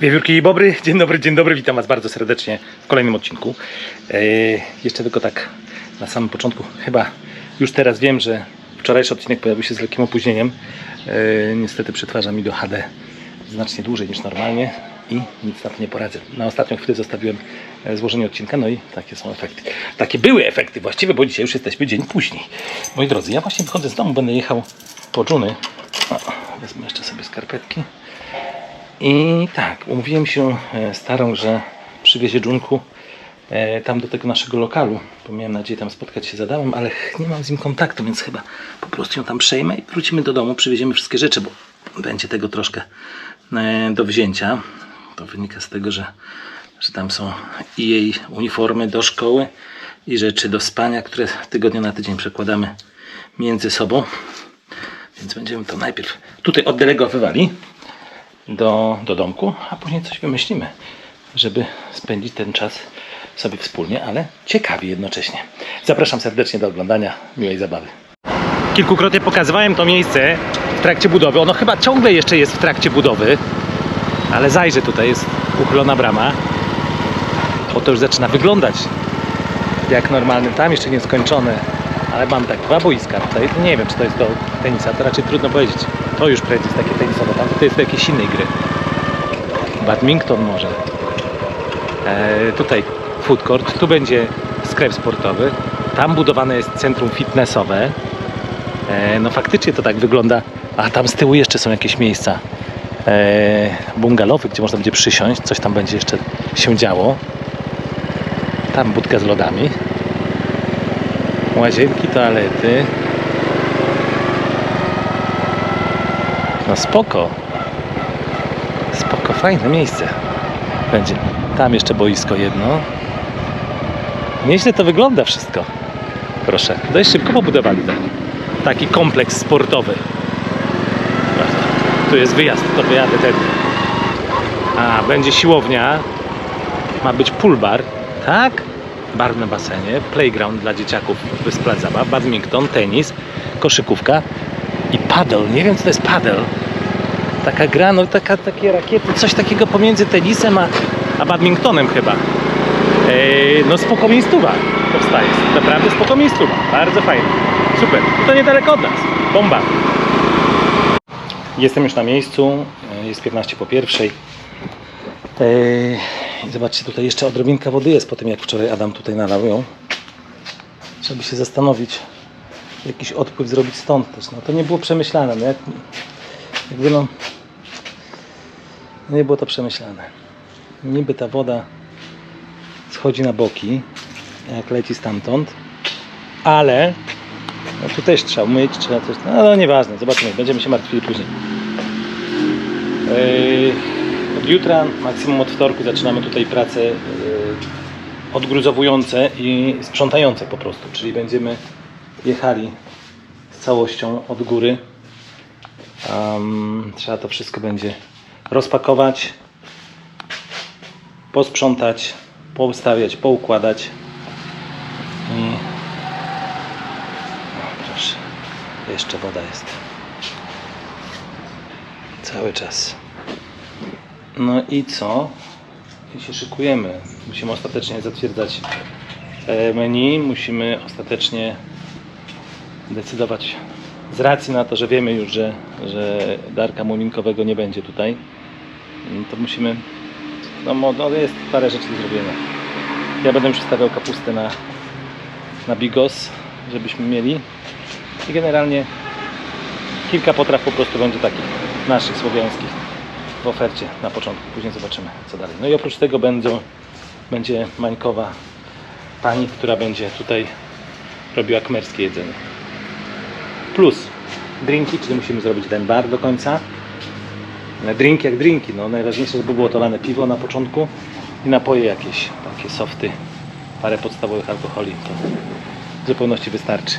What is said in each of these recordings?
Wiewiórki i Bobry, dzień dobry, dzień dobry, witam Was bardzo serdecznie w kolejnym odcinku. E, jeszcze tylko tak na samym początku, chyba już teraz wiem, że wczorajszy odcinek pojawił się z lekkim opóźnieniem. E, niestety przetwarza mi do HD znacznie dłużej niż normalnie i nic na to nie poradzę. Na ostatnią chwilę zostawiłem e, złożenie odcinka, no i takie są efekty. Takie były efekty właściwe, bo dzisiaj już jesteśmy dzień później. Moi drodzy, ja właśnie wychodzę z domu, będę jechał po dżuny. O, wezmę jeszcze sobie skarpetki. I tak, umówiłem się e, starą, że przywiezie dżunku e, tam do tego naszego lokalu, bo miałem nadzieję tam spotkać się z Adamem, ale nie mam z nim kontaktu, więc chyba po prostu ją tam przejmę i wrócimy do domu, przywieziemy wszystkie rzeczy, bo będzie tego troszkę e, do wzięcia. To wynika z tego, że, że tam są i jej uniformy do szkoły i rzeczy do spania, które tygodnia na tydzień przekładamy między sobą. Więc będziemy to najpierw tutaj oddelegowywali do, do domku, a później coś wymyślimy, żeby spędzić ten czas sobie wspólnie, ale ciekawie jednocześnie. Zapraszam serdecznie do oglądania, miłej zabawy. Kilkukrotnie pokazywałem to miejsce w trakcie budowy. Ono chyba ciągle jeszcze jest w trakcie budowy, ale zajrzę tutaj, jest uchylona brama. Bo to już zaczyna wyglądać jak normalny. Tam jeszcze nie skończone, ale mam tak dwa boiska tutaj. Nie wiem, czy to jest do tenisa, to raczej trudno powiedzieć. To już prędzej jest takie tenisowe, tam to jest do jakiejś innej gry. Badminton może. E, tutaj food court, tu będzie sklep sportowy. Tam budowane jest centrum fitnessowe. E, no faktycznie to tak wygląda. A tam z tyłu jeszcze są jakieś miejsca e, bungalowy, gdzie można będzie przysiąść. Coś tam będzie jeszcze się działo. Tam budka z lodami. Łazienki, toalety. No spoko. Spoko, fajne miejsce. Będzie. Tam jeszcze boisko jedno. Nieźle to wygląda wszystko. Proszę. Dość szybko pobudowali tak. Taki kompleks sportowy. Tu jest wyjazd, to wyjadę ten. A, będzie siłownia. Ma być pool bar. Tak? Bar na basenie, playground dla dzieciaków bez plac zabaw, badminton, tenis, koszykówka i paddle. Nie wiem co to jest paddle. Taka gra, no taka, takie rakiety, coś takiego pomiędzy tenisem a, a badmintonem chyba. Eee, no spoko miejscowa powstaje. Naprawdę spoko miejscowa. Bardzo fajnie. Super. To niedaleko od nas. Bomba. Jestem już na miejscu. Jest 15 po pierwszej. Eee, i zobaczcie, tutaj jeszcze odrobinka wody jest po tym, jak wczoraj Adam tutaj nalał ją. Trzeba by się zastanowić, jakiś odpływ zrobić stąd też. No to nie było przemyślane. No jak, jakby no, nie było to przemyślane. Niby ta woda schodzi na boki, jak leci stamtąd, ale no tu też trzeba umyć, trzeba coś, no, no nieważne, zobaczymy, będziemy się martwili później. Yy, od jutra, maksimum od wtorku zaczynamy tutaj prace yy, odgruzowujące i sprzątające po prostu, czyli będziemy jechali z całością od góry. Am, trzeba to wszystko będzie rozpakować, posprzątać, poustawiać, poukładać i o, proszę, jeszcze woda jest cały czas. No i co? I się szykujemy. Musimy ostatecznie zatwierdzać e, menu, musimy ostatecznie decydować z racji na to, że wiemy już, że, że Darka Muminkowego nie będzie tutaj, mm, to musimy, no, no jest parę rzeczy do zrobienia. Ja będę przestawiał kapustę na, na bigos, żebyśmy mieli i generalnie kilka potraw po prostu będzie takich naszych słowiańskich w ofercie na początku, później zobaczymy co dalej. No i oprócz tego będą, będzie Mańkowa pani, która będzie tutaj robiła kmerskie jedzenie. Plus drinki, czyli musimy zrobić ten bar do końca. Drinki jak drinki, no najważniejsze, żeby było to lane piwo na początku i napoje jakieś, takie softy, parę podstawowych alkoholi, to w zupełności wystarczy.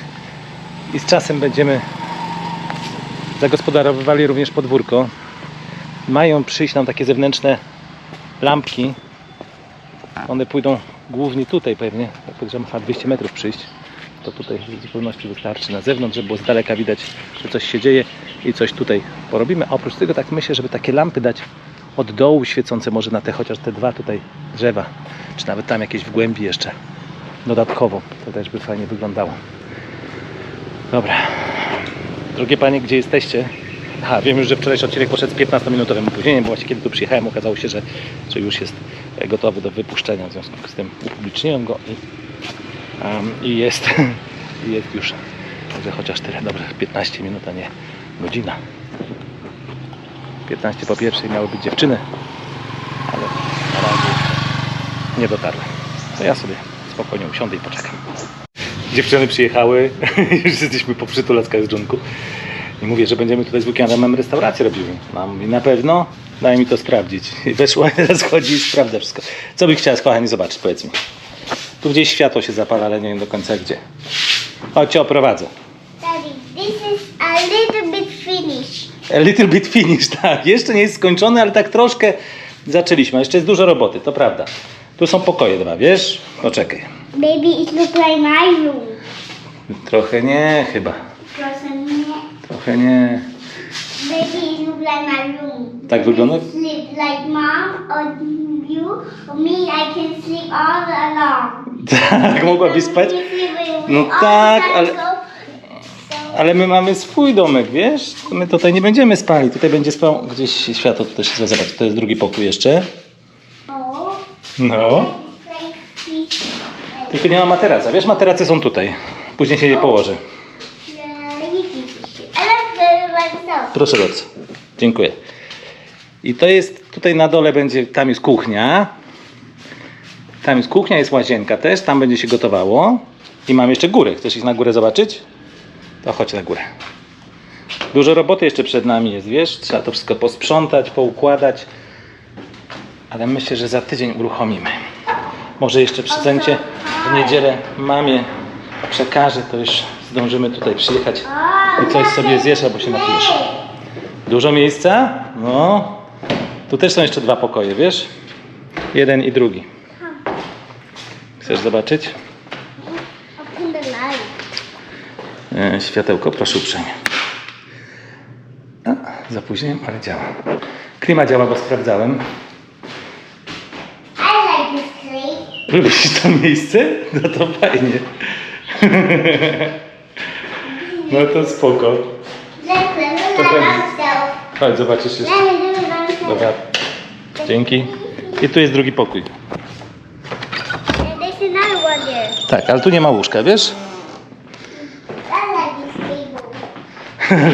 I z czasem będziemy zagospodarowywali również podwórko. Mają przyjść nam takie zewnętrzne lampki. One pójdą głównie tutaj pewnie, jak podejrzewam, chyba 200 metrów przyjść. To tutaj w zupełności wystarczy na zewnątrz, żeby było z daleka widać, że coś się dzieje i coś tutaj porobimy. A oprócz tego tak myślę, żeby takie lampy dać od dołu świecące może na te chociaż te dwa tutaj drzewa, czy nawet tam jakieś w głębi jeszcze dodatkowo. To też by fajnie wyglądało. Dobra. Drogie panie, gdzie jesteście? Aha, wiem już, że wczorajszy odcinek poszedł z 15-minutowym opóźnieniem, bo właśnie kiedy tu przyjechałem okazało się, że, że już jest e, gotowy do wypuszczenia. W związku z tym upubliczniłem go i, em, i jest, jest już. Także chociaż tyle, dobrze, 15 minut, a nie godzina. 15 po pierwszej miały być dziewczyny, ale na razie nie dotarły. To ja sobie spokojnie usiądę i poczekam. Dziewczyny przyjechały, już jesteśmy po przytulackach z dżunku. I mówię, że będziemy tutaj z weekendem restaurację robili. Mam i na pewno daj mi to sprawdzić. I Weszła, teraz chodzi i sprawdza wszystko. Co byś chciała, kochani, zobaczyć, powiedz mi. Tu gdzieś światło się zapala, ale nie wiem do końca gdzie. Chodź, cię oprowadzę. Daddy, this is a little bit finished. A little bit finish, tak. Jeszcze nie jest skończony, ale tak troszkę zaczęliśmy. A Jeszcze jest dużo roboty, to prawda. Tu są pokoje dwa, wiesz? Poczekaj. Maybe it looks like my room. Trochę nie, chyba. Trochę nie. Tak wygląda? Sleep like mom or you or me. I can sleep all. Tak, mogłabyś spać. No tak, ale- Ale my mamy swój domek, wiesz? My tutaj nie będziemy spali. Tutaj będzie spał. Gdzieś światło tu też chcę zobaczyć. To jest drugi pokój jeszcze. No. Tylko nie ma materaca. Wiesz, materace są tutaj. Później się je położy. Yeah, you can see. I love the myself. Proszę bardzo. Dziękuję. I to jest, tutaj na dole będzie, tam jest kuchnia. Tam jest kuchnia, jest łazienka też, tam będzie się gotowało. I mam jeszcze górę. Chcesz iść na górę zobaczyć? To chodź na górę. Dużo roboty jeszcze przed nami jest, wiesz? Trzeba to wszystko posprzątać, poukładać. Ale myślę, że za tydzień uruchomimy. Może jeszcze prezencie w niedzielę mamie przekażę, to już zdążymy tutaj przyjechać i coś sobie zjesz albo się napijesz. Dużo miejsca? No. Tu też są jeszcze dwa pokoje, wiesz? Jeden i drugi. Chcesz zobaczyć? E, światełko, proszę uprzejmie. A, zapóźniłem, ale działa. Klima działa, bo sprawdzałem. Lubisz to miejsce? No to fajnie. No to spoko. Ourselves. Chodź, zobaczysz myself. Dobra. Dzięki. I tu jest drugi pokój. Tak, ale tu nie ma łóżka, wiesz?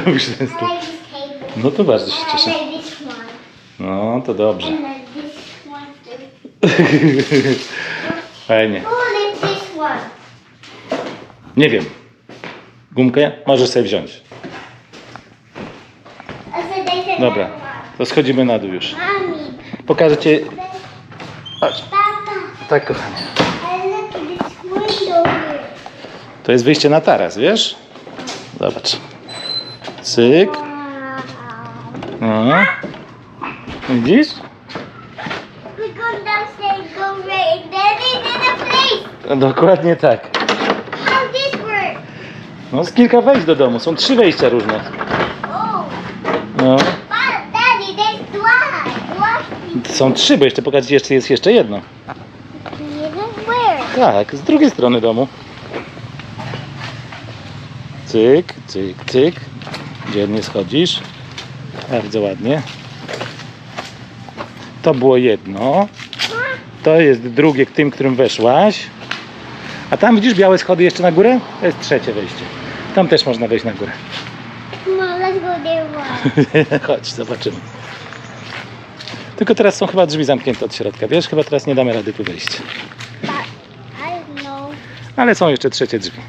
Lubisz ten stół. No to bardzo się cieszę. No, to dobrze. Fajnie. Nie wiem. Gumkę możesz sobie wziąć. Dobra, to schodzimy na dół już. Pokażę Ci... Chodź. Tak, kochanie. To jest wyjście na taras, wiesz? Zobacz. Cyk. No. Widzisz? We go downstairs, go right, and then it's in the place. No, dokładnie tak. How this work? No, z kilka wejść do domu. Są trzy wejścia różne. No. Są trzy, bo jeszcze pokażę jeszcze jest jeszcze jedno. Tak, z drugiej strony domu. Cyk, cyk, cyk. Dzielnie schodzisz. Bardzo ładnie. To było jedno. To jest drugie, tym, którym weszłaś. A tam widzisz białe schody jeszcze na górę? To jest trzecie wejście. Tam też można wejść na górę. On, let's go there. Chodź, zobaczymy. Tylko teraz są chyba drzwi zamknięte od środka, wiesz? Chyba teraz nie damy rady tu wejść. But I know. Ale są jeszcze trzecie drzwi.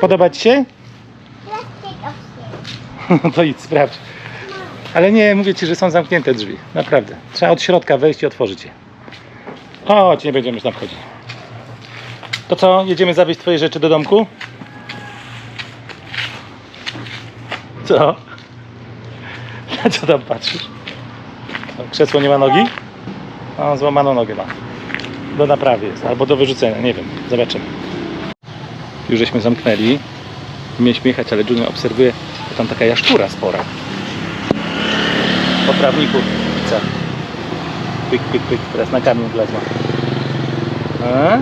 Podoba Ci się? Let's take upstairs. to idź, sprawdź. Ale nie, mówię Ci, że są zamknięte drzwi. Naprawdę. Trzeba od środka wejść i otworzyć je. Chodź, nie będziemy już tam wchodzić. To co, jedziemy zawieźć Twoje rzeczy do domku? Co? Na co tam patrzysz? Krzesło nie ma nogi? O, złamaną nogę ma. Do naprawy jest, albo do wyrzucenia, nie wiem. Zobaczymy. Już żeśmy zamknęli. Mieliśmy jechać, ale Junior obserwuje, że tam taka jaszczura spora. Po prawniku Ojca. Pyk, pyk, pyk. Teraz na kamień wlazła. A?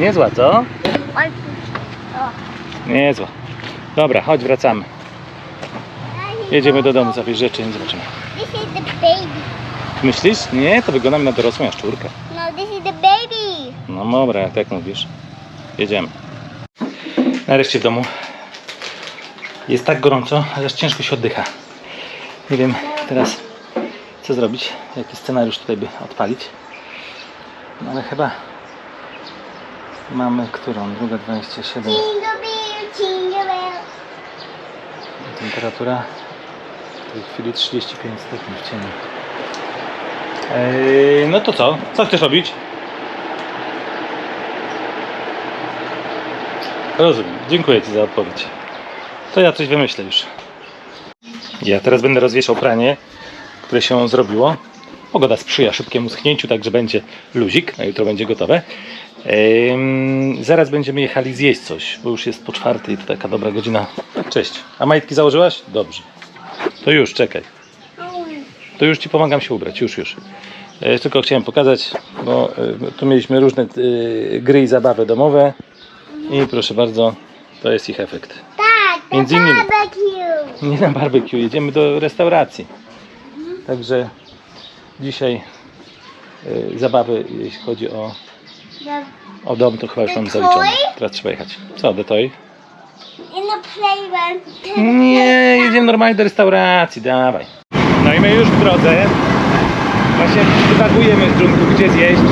Niezła, co? Niezła. Dobra, chodź, wracamy. Jedziemy do domu, zabierz rzeczy i zobaczymy. This is the baby. Myślisz? Nie, to wygląda mi na dorosłą jaszczurkę. No, this is the baby. No dobra, jak tak mówisz. Jedziemy. Nareszcie w domu. Jest tak gorąco, że aż ciężko się oddycha. Nie wiem teraz co zrobić, jaki scenariusz tutaj by odpalić. No ale chyba mamy którą? Druga 27. Jingle bell, jingle bell. Temperatura tej chwili 35 stopni w cieniu. Eee, no to co? Co chcesz robić? Rozumiem. Dziękuję Ci za odpowiedź. To ja coś wymyślę już. Ja teraz będę rozwieszał pranie, które się zrobiło. Pogoda sprzyja szybkiemu schnięciu, także będzie luzik, a jutro będzie gotowe. Ehm, zaraz będziemy jechali zjeść coś, bo już jest po czwartej, to taka dobra godzina. Cześć. A majtki założyłaś? Dobrze. To już, czekaj. To już Ci pomagam się ubrać, już, już. E, Tylko chciałem pokazać, bo e, tu mieliśmy różne e, gry i zabawy domowe i proszę bardzo, to jest ich efekt. The Między innymi. barbecue. Nie na barbecue, jedziemy do restauracji. Także dzisiaj zabawy, jeśli chodzi o, o dom, to chyba już mam zaliczone. Teraz trzeba jechać. Co, do the playground. Nie, jedziemy normalnie do restauracji, dawaj. No i my już w drodze. Właśnie dywagujemy z Junku, gdzie zjeść.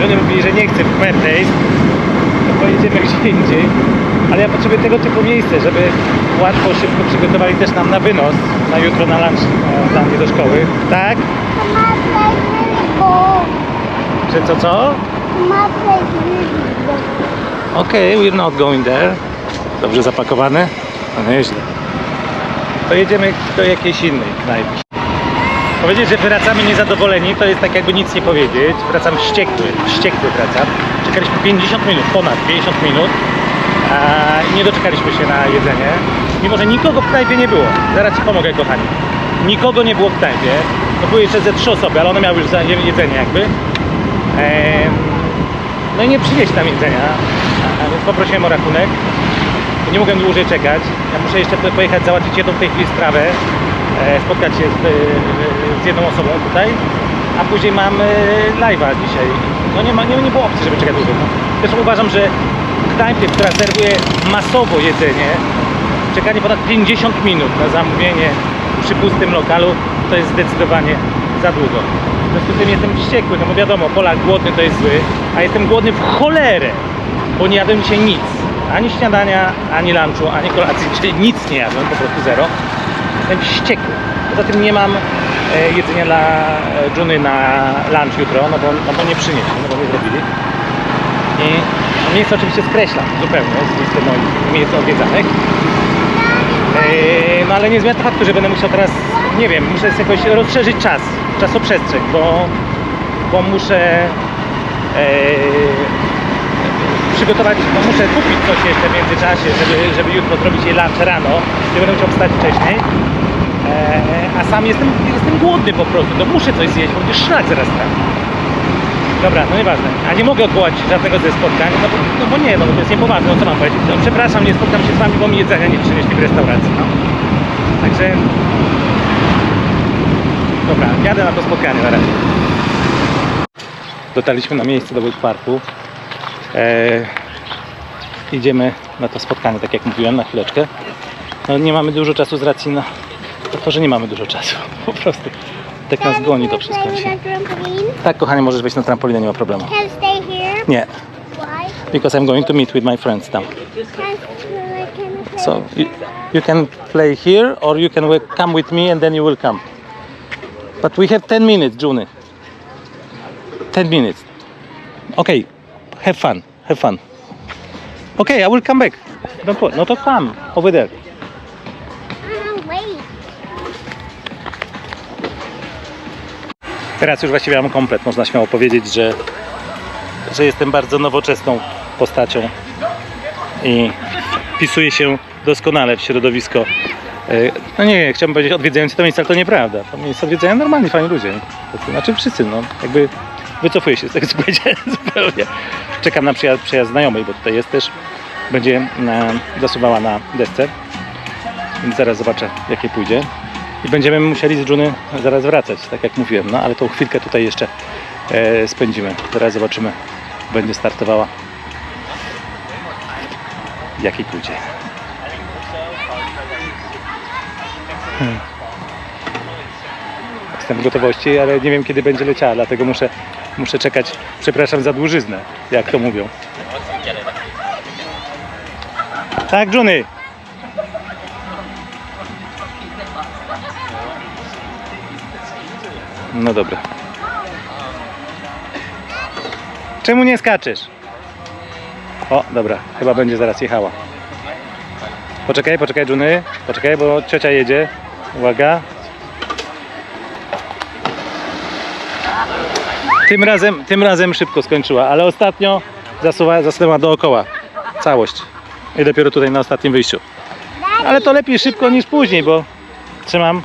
Johnny mówi, że nie chce w Mertaste, to pojedziemy gdzie indziej. Ale ja potrzebuję tego typu miejsce, żeby łatwo, szybko przygotowali też nam na wynos, na jutro na lunch e, dla mnie do szkoły. Tak? Cold. Czy co, co? Really cold. Okej, we're not going there. Dobrze zapakowane? No nieźle. To jedziemy do jakiejś innej knajpki. Powiedzieć, że wracamy niezadowoleni, to jest tak jakby nic nie powiedzieć. Wracam wściekły, wściekły wracam. Czekaliśmy 50 minut, ponad 50 minut a, nie doczekaliśmy się na jedzenie. Mimo, że nikogo w knajpie nie było. Zaraz Ci pomogę, kochani. Nikogo nie było w knajpie. No były jeszcze ze trzy osoby, ale one miały już jedzenie jakby. Em, no i nie przynieśli nam jedzenia, a więc poprosiłem o rachunek. Nie mogłem dłużej czekać. Ja muszę jeszcze po- pojechać załatwić jedną w tej chwili sprawę, e, spotkać się z, e, z jedną osobą tutaj, a później mam e, live'a dzisiaj. No nie, ma, nie, nie było opcji, żeby czekać dłużej. No. Zresztą uważam, że knajpie, która serwuje masowo jedzenie, czekanie ponad 50 minut na zamówienie przy pustym lokalu, to jest zdecydowanie za długo. W związku z tym jestem wściekły, no bo wiadomo, Polak głodny to jest zły, a jestem głodny w cholerę, bo nie jadłem dzisiaj nic. Ani śniadania, ani lunchu, ani kolacji, czyli nic nie jadłem, po prostu zero. Jestem wściekły. Poza tym nie mam e, jedzenia dla e, Juny na lunch jutro, no bo, no bo nie przynieśli, no bo nie zrobili. I miejsce oczywiście skreślam zupełnie z listy moich miejsc odwiedzanych. Eee, No ale nie zmienia faktu, że będę musiał teraz, nie wiem, muszę jakoś rozszerzyć czas, czasoprzestrzeń, bo, bo muszę przygotować, no muszę kupić coś jeszcze w międzyczasie, żeby, żeby jutro zrobić jej lunch rano, nie będę musiał wstać wcześniej. Eee, a sam jestem, jestem głodny po prostu, to muszę coś zjeść, bo mnie szlak zaraz trafi. Dobra, no nieważne. A nie mogę odwołać żadnego ze spotkań, no bo, no bo nie, no bo to jest niepoważne, no co mam powiedzieć. No, przepraszam, nie spotkam się z wami, bo mi jedzenia nie przynieśli w restauracji. No. Także... Dobra, jadę na to spotkanie na razie. Dotarliśmy na miejsce do Parku. Eee, idziemy na to spotkanie, tak jak mówiłem, na chwileczkę. No, nie mamy dużo czasu z racji na to, że nie mamy dużo czasu. Po prostu tak nas goni to wszystko? Tak, kochanie, możesz wejść na trampolinę, nie ma problemu. Nie, because I'm going to meet with my friends play So you, you can play here or you can come with me and then you will come. But we have 10 minutes, Juni. 10 minutes. Okay, have fun, have fun. Okay, I will come back. Don't put, no to come over there. Teraz już właściwie mam komplet. Można śmiało powiedzieć, że, że jestem bardzo nowoczesną postacią i wpisuję się doskonale w środowisko E, No nie, chciałbym powiedzieć odwiedzający to miejsce, ale to nieprawda. To miejsce odwiedzają normalni, fajni ludzie. Znaczy wszyscy, no jakby wycofuję się z tego, co powiedziałem zupełnie. Czekam na przyjazd, przyjazd znajomej, bo tutaj jest też. Będzie na, zasuwała na desce, więc zaraz zobaczę, jakie pójdzie. I będziemy musieli z Juny zaraz wracać, tak jak mówiłem, no ale tą chwilkę tutaj jeszcze e, spędzimy. Zaraz zobaczymy, będzie startowała. Jakiej pójdzie. Jestem w gotowości, ale nie wiem kiedy będzie leciała, dlatego muszę, muszę czekać, przepraszam za dłużyznę, jak to mówią. Tak, Johnny? No dobra. Czemu nie skaczesz? O, dobra, chyba będzie zaraz jechała. Poczekaj, poczekaj, Juny. Poczekaj, bo ciocia jedzie. Uwaga. Tym razem, tym razem szybko skończyła, ale ostatnio zasuwa, dookoła. Całość. I dopiero tutaj na ostatnim wyjściu. Ale to lepiej szybko niż później, bo trzymam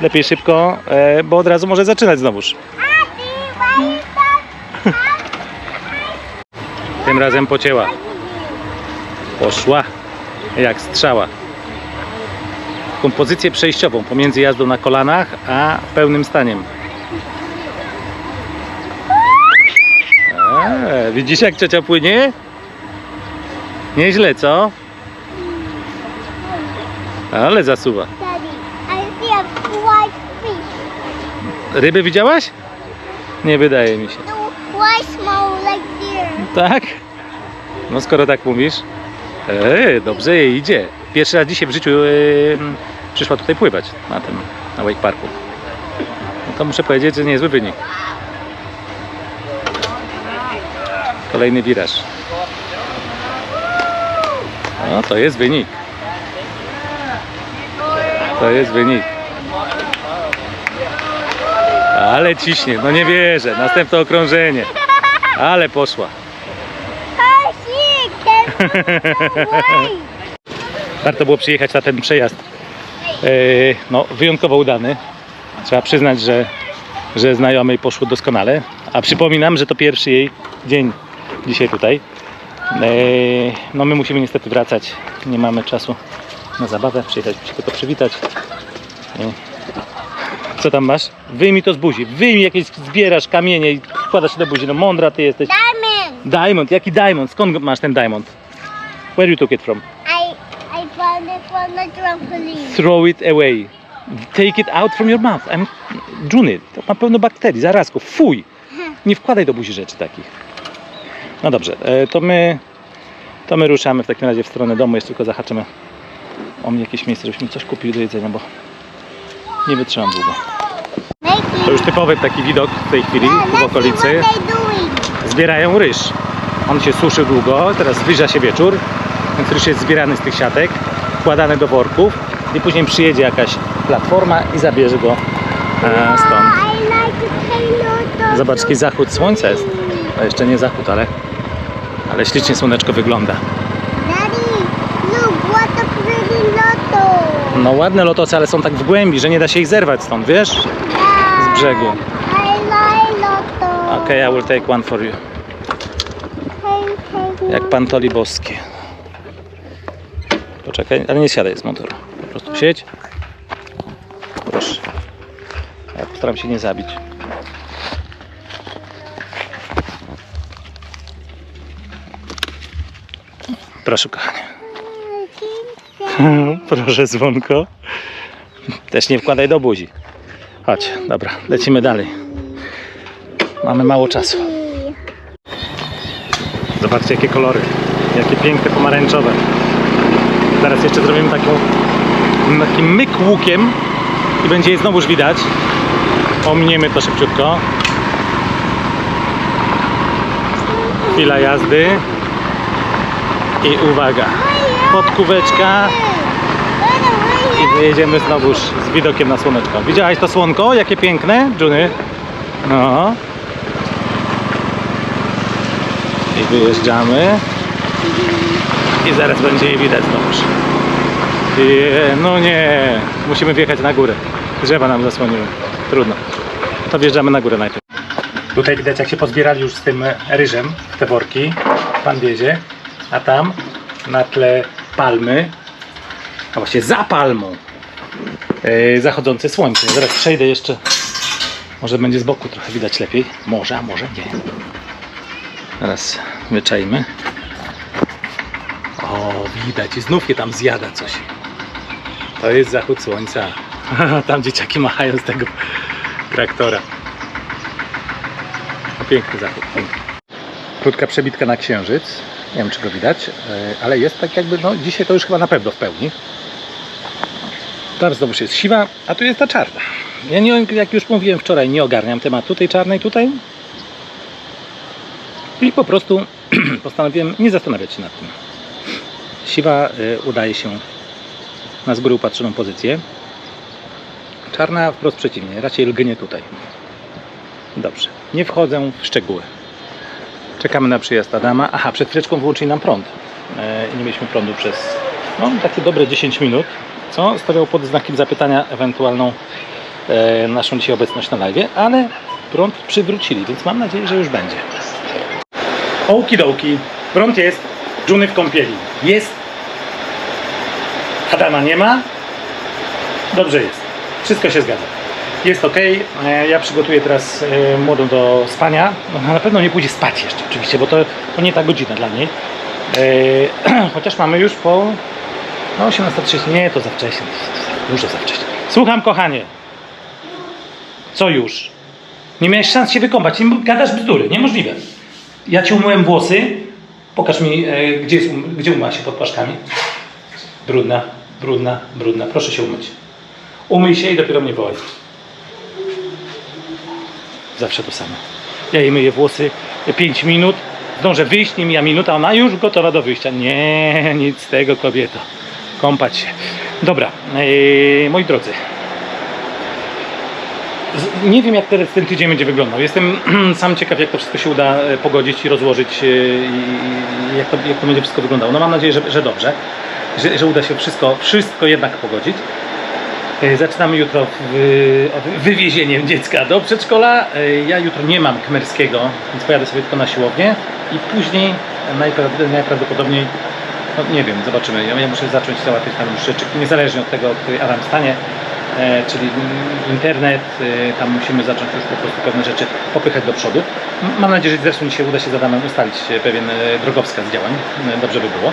lepiej szybko, e, bo od razu może zaczynać znowuż. Tym razem pocięła. Poszła jak strzała. Taką pozycję przejściową pomiędzy jazdą na kolanach a pełnym staniem. Eee, widzisz jak ciocia płynie? Nieźle, co? Ale zasuwa. Daddy, I see a white fish. Ryby widziałaś? Nie wydaje mi się. The white small like deer. Tak? No skoro tak mówisz. Eee, dobrze jej idzie. Pierwszy raz dzisiaj w życiu yy, przyszła tutaj pływać na tym, na Wake Parku. No to muszę powiedzieć, że niezły wynik. Kolejny wiraż. No to jest wynik. To jest wynik. Ale ciśnie, no nie wierzę. Następne okrążenie. Ale poszła. Warto było przyjechać na ten przejazd. e, No, wyjątkowo udany. Trzeba przyznać, że, że znajomej poszło doskonale. A przypominam, że to pierwszy jej dzień dzisiaj tutaj. E, No, my musimy niestety wracać. Nie mamy czasu na zabawę. Przyjechaliśmy się tylko przywitać. E, Co tam masz? Wyjmij to z buzi. Wyjmij jakieś, zbierasz kamienie i wkładasz się do buzi. No mądra ty jesteś. Diamond. Diamond, jaki diamond? Skąd masz ten diamond? Where you took it from? I I found it from the trampoline. Throw it away. Take it out from your mouth. I'm... Juny, to ma pełno bakterii, zarazków. Fuj! Nie wkładaj do buzi rzeczy takich. No dobrze, e, to my, to my ruszamy w takim razie w stronę domu. Jeszcze tylko zahaczymy o mnie jakieś miejsce, żebyśmy coś kupili do jedzenia, bo nie wytrzymam długo. To już typowy taki widok w tej chwili tu w okolicy. Zbierają ryż. On się suszy długo, teraz zbliża się wieczór, więc ryż jest zbierany z tych siatek, wkładany do worków i później przyjedzie jakaś platforma i zabierze go e, stąd. Zobacz, jaki zachód słońca jest. A jeszcze nie zachód, ale, ale ślicznie słoneczko wygląda. Lotto. No ładne lotosy, ale są tak w głębi, że nie da się ich zerwać stąd, wiesz? Z brzegu. Okay, I will take one for you. Jak pantoli boskie. Poczekaj, ale nie siadaj z motoru. Po prostu siedź. Proszę. Ja postaram się nie zabić. Proszę, kochanie. Proszę, dzwonko. Też nie wkładaj do buzi. Chodź, dobra, lecimy dalej. Mamy mało czasu. Zobaczcie jakie kolory, jakie piękne pomarańczowe. Teraz jeszcze zrobimy taką, taki myk łukiem i będzie je znowuż widać. Ominiemy to szybciutko. Chwila jazdy. I uwaga, podkóweczka i wyjedziemy znowuż z widokiem na słoneczko. Widziałaś to słonko? Jakie piękne, Juny? No. I wyjeżdżamy. I zaraz będzie je widać znowuż. Je, no nie, musimy wjechać na górę. Drzewa nam zasłoniły. Trudno. To wjeżdżamy na górę najpierw. Tutaj widać jak się pozbierali już z tym ryżem w te worki. Pan wiezie. A tam na tle palmy, a właściwie za palmą, yy, zachodzące słońce. Zaraz przejdę jeszcze. Może będzie z boku trochę widać lepiej. Może, a może nie. Teraz wyczajmy. O, widać. I znów je tam zjada coś. To jest zachód słońca. Tam dzieciaki machają z tego traktora. O, piękny zachód. Piękny. Krótka przebitka na księżyc. Nie wiem, czy go widać, e, ale jest tak jakby, no dzisiaj to już chyba na pewno w pełni. Tam znowu jest siwa, a tu jest ta czarna. Ja nie, jak już mówiłem wczoraj, nie ogarniam tematu tej czarnej tutaj. I po prostu postanowiłem nie zastanawiać się nad tym. Siwa y, udaje się na z góry upatrzoną pozycję. Czarna wprost przeciwnie, raczej lgnie tutaj. Dobrze, nie wchodzę w szczegóły. Czekamy na przyjazd Adama. Aha, przed chwileczką wyłączyli nam prąd. E, I nie mieliśmy prądu przez no, takie dobre 10 minut, co stawiało pod znakiem zapytania ewentualną e, naszą dzisiaj obecność na live, ale prąd przywrócili, więc mam nadzieję, że już będzie. Okidoki, prąd jest, dżuny w kąpieli. Jest. Adama nie ma. Dobrze jest. Wszystko się zgadza. Jest ok. Ja przygotuję teraz e, młodą do spania. Ona na pewno nie pójdzie spać jeszcze, oczywiście, bo to, to nie ta godzina dla niej. E, Chociaż mamy już po no 18.30. Nie, to za wcześnie. Dużo za wcześnie. Słucham, kochanie. Co już? Nie miałeś szans się wykąpać. Gadasz bzdury. Niemożliwe. Ja ci umyłem włosy. Pokaż mi, e, gdzie, jest, um- gdzie umyła się pod płaszczami. Brudna, brudna, brudna. Proszę się umyć. Umyj się i dopiero mnie wołaj. Zawsze to samo. Ja jej myję włosy 5 minut. Zdążę wyjść, nie mija minuta, ona już gotowa do wyjścia. Nie, nic z tego kobieto. Kąpać się. Dobra, e, moi drodzy. Z- Nie wiem, jak teraz ten tydzień będzie wyglądał. Jestem sam ciekaw, jak to wszystko się uda e, pogodzić i rozłożyć i jak to, jak to będzie wszystko wyglądało. No mam nadzieję, że, że dobrze, że, że uda się wszystko, wszystko jednak pogodzić. E, Zaczynamy jutro w, wywiezieniem dziecka do przedszkola. E, Ja jutro nie mam kmerskiego, więc pojadę sobie tylko na siłownię i później najprawd- najprawdopodobniej, no nie wiem, zobaczymy. Ja, muszę zacząć załatwiać tam już rzeczy, niezależnie od tego, który Adam stanie, e, czyli internet, tam musimy zacząć już po prostu pewne rzeczy popychać do przodu. Mam nadzieję, że zresztą dzisiaj uda się z Adamem ustalić pewien drogowskaz działań. Dobrze by było.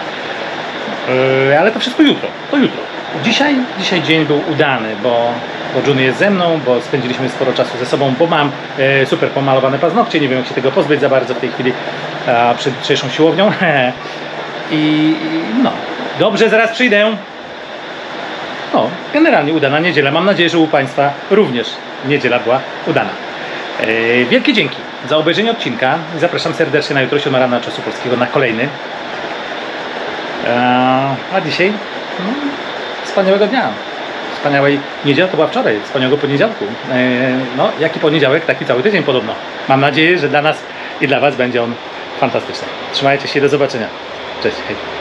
Ale to wszystko jutro, to jutro. Dzisiaj, dzisiaj dzień był udany, bo, bo Jun jest ze mną, bo spędziliśmy sporo czasu ze sobą, bo mam e, super pomalowane paznokcie, nie wiem jak się tego pozbyć za bardzo w tej chwili a, przed jutrzejszą siłownią. I, no, dobrze, zaraz przyjdę. No, generalnie udana niedziela. Mam nadzieję, że u Państwa również niedziela była udana. E, wielkie dzięki za obejrzenie odcinka. Zapraszam serdecznie na jutro 7 rana czasu polskiego na kolejny. Eee, A dzisiaj no, wspaniałego dnia. Wspaniałej niedziela to była wczoraj, wspaniałego poniedziałku. Eee, No, jaki poniedziałek, taki cały tydzień podobno. Mam nadzieję, że dla nas i dla Was będzie on fantastyczny. Trzymajcie się, do zobaczenia. Cześć, hej.